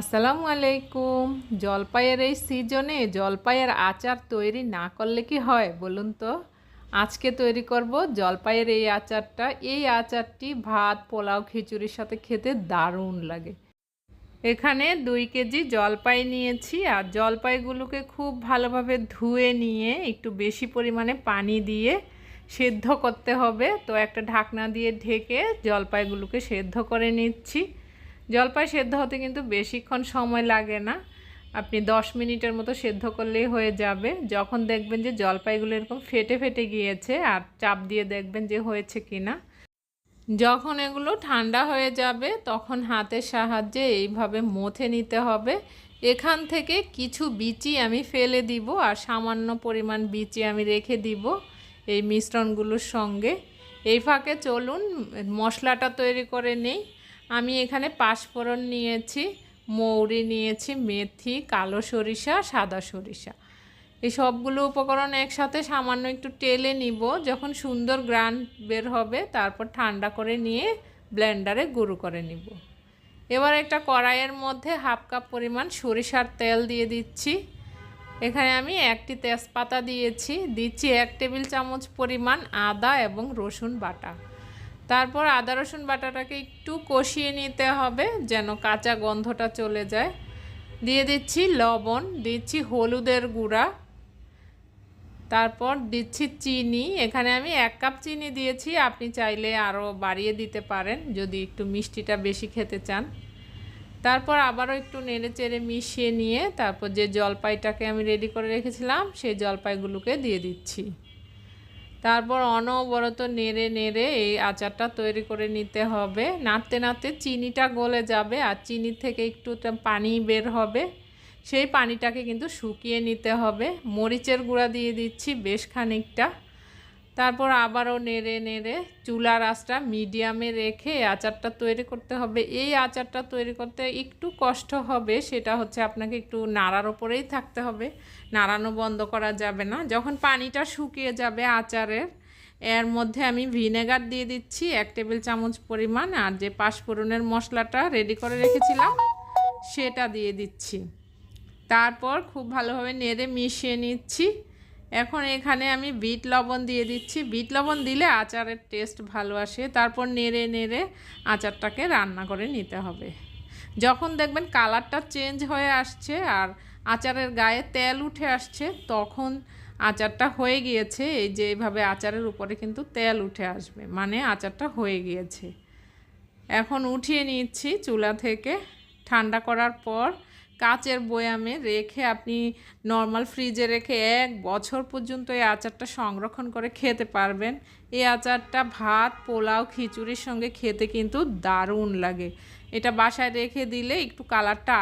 আসসালামু আলাইকুম। জলপাইয়ের এই সিজনে জলপাইয়ের আচার তৈরি না করলে কি হয় বলুন তো? আজকে তৈরি করব জলপাইয়ের এই আচারটা। এই আচারটি ভাত, পোলাও, খিচুড়ির সাথে খেতে দারুণ লাগে। এখানে দুই কেজি জলপাই নিয়েছি আর জলপাইগুলোকে খুব ভালোভাবে ধুয়ে নিয়ে একটু বেশি পরিমাণে পানি দিয়ে সেদ্ধ করতে হবে। তো একটা ঢাকনা দিয়ে ঢেকে জলপাইগুলোকে সেদ্ধ করে নিচ্ছি। জলপাই সেদ্ধ হতে কিন্তু বেশিক্ষণ সময় লাগে না। আপনি দশ মিনিটের মতো সেদ্ধ করলেই হয়ে যাবে। যখন দেখবেন যে জলপাইগুলো এরকম ফেটে ফেটে গিয়েছে আর চাপ দিয়ে দেখবেন যে হয়েছে কি না যখন এগুলো ঠান্ডা হয়ে যাবে, তখন হাতের সাহায্যে এইভাবে মথে নিতে হবে। এখান থেকে কিছু বিচি আমি ফেলে দিব আর সামান্য পরিমাণ বিচি আমি রেখে দিব এই মিশ্রণগুলোর সঙ্গে। এই ফাঁকে চলুন, মশলাটা তৈরি করে নেই। আমি এখানে পাঁচফোড়ন নিয়েছি, মৌরি নিয়েছি, মেথি, কালো সরিষা, সাদা সরিষা। এই সবগুলো উপকরণ একসাথে সামান্য একটু টেলে নিব, যখন সুন্দর গ্রান বের হবে তারপর ঠান্ডা করে নিয়ে ব্লেন্ডারে গুঁড়ো করে নিব। এবার একটা কড়াইয়ের মধ্যে হাফ কাপ পরিমাণ সরিষার তেল দিয়ে দিচ্ছি। এখানে আমি একটি তেজপাতা দিয়েছি, দিচ্ছি এক টেবিল চামচ পরিমাণ আদা এবং রসুন বাটা। তারপর আদা, রসুন বাটাটাকে একটু কষিয়ে নিতে হবে যেন কাঁচা গন্ধটা চলে যায়। দিয়ে দিচ্ছি লবণ, দিচ্ছি হলুদের গুঁড়া, তারপর দিচ্ছি চিনি। এখানে আমি এক কাপ চিনি দিয়েছি, আপনি চাইলে আরও বাড়িয়ে দিতে পারেন যদি একটু মিষ্টিটা বেশি খেতে চান। তারপর আবারও একটু নেড়ে চেড়ে মিশিয়ে নিয়ে তারপর যে জলপাইটাকে আমি রেডি করে রেখেছিলাম, সেই জলপাইগুলোকে দিয়ে দিচ্ছি। তারপর অনবরত নেড়ে নেড়ে এই আচারটা তৈরি করে নিতে হবে। নাড়তে নাড়তে চিনিটা গলে যাবে আর চিনি থেকে একটু পানি বের হবে। সেই পানিটাকে কিন্তু শুকিয়ে নিতে হবে। মরিচের গুঁড়া দিয়ে দিচ্ছি বেশ খানিকটা। তারপর আবারও নেড়ে নেড়ে চুলার আঁচটা মিডিয়ামে রেখে আচারটা তৈরি করতে হবে। এই আচারটা তৈরি করতে একটু কষ্ট হবে, সেটা হচ্ছে আপনাকে একটু নাড়ার ওপরেই থাকতে হবে। নাড়ানো বন্ধ করা যাবে না। যখন পানিটা শুকিয়ে যাবে আচারের, এর মধ্যে আমি ভিনেগার দিয়ে দিচ্ছি, এক টেবিল চামচ পরিমাণ, আর যে পাঁচফোড়নের মশলাটা রেডি করে রেখেছিলাম, সেটা দিয়ে দিচ্ছি। তারপর খুব ভালোভাবে নেড়ে মিশিয়ে নিচ্ছি। এখন এখানে আমি বিট লবণ দিয়ে দিচ্ছি। বিট লবণ দিলে আচারের টেস্ট ভালো আসে। তারপর নেড়ে নেড়ে আচারটাকে রান্না করে নিতে হবে। যখন দেখবেন কালারটা চেঞ্জ হয়ে আসছে আর আচারের গায়ে তেল উঠে আসছে, তখন আচারটা হয়ে গিয়েছে। এই যে এইভাবে আচারের উপরে কিন্তু তেল উঠে আসবে। মানে আচারটা হয়ে গিয়েছে। এখন উঠিয়ে নিচ্ছি চুলা থেকে। ঠান্ডা করার পর কাচের বয়ামে রেখে আপনি নর্মাল ফ্রিজে রেখে এক বছর পর্যন্ত এই আচারটা সংরক্ষণ করে খেতে পারবেন। এই আচারটা ভাত, পোলাও, খিচুড়ির সঙ্গে খেতে কিন্তু দারুণ লাগে। এটা বাসায় রেখে দিলে একটু কালারটা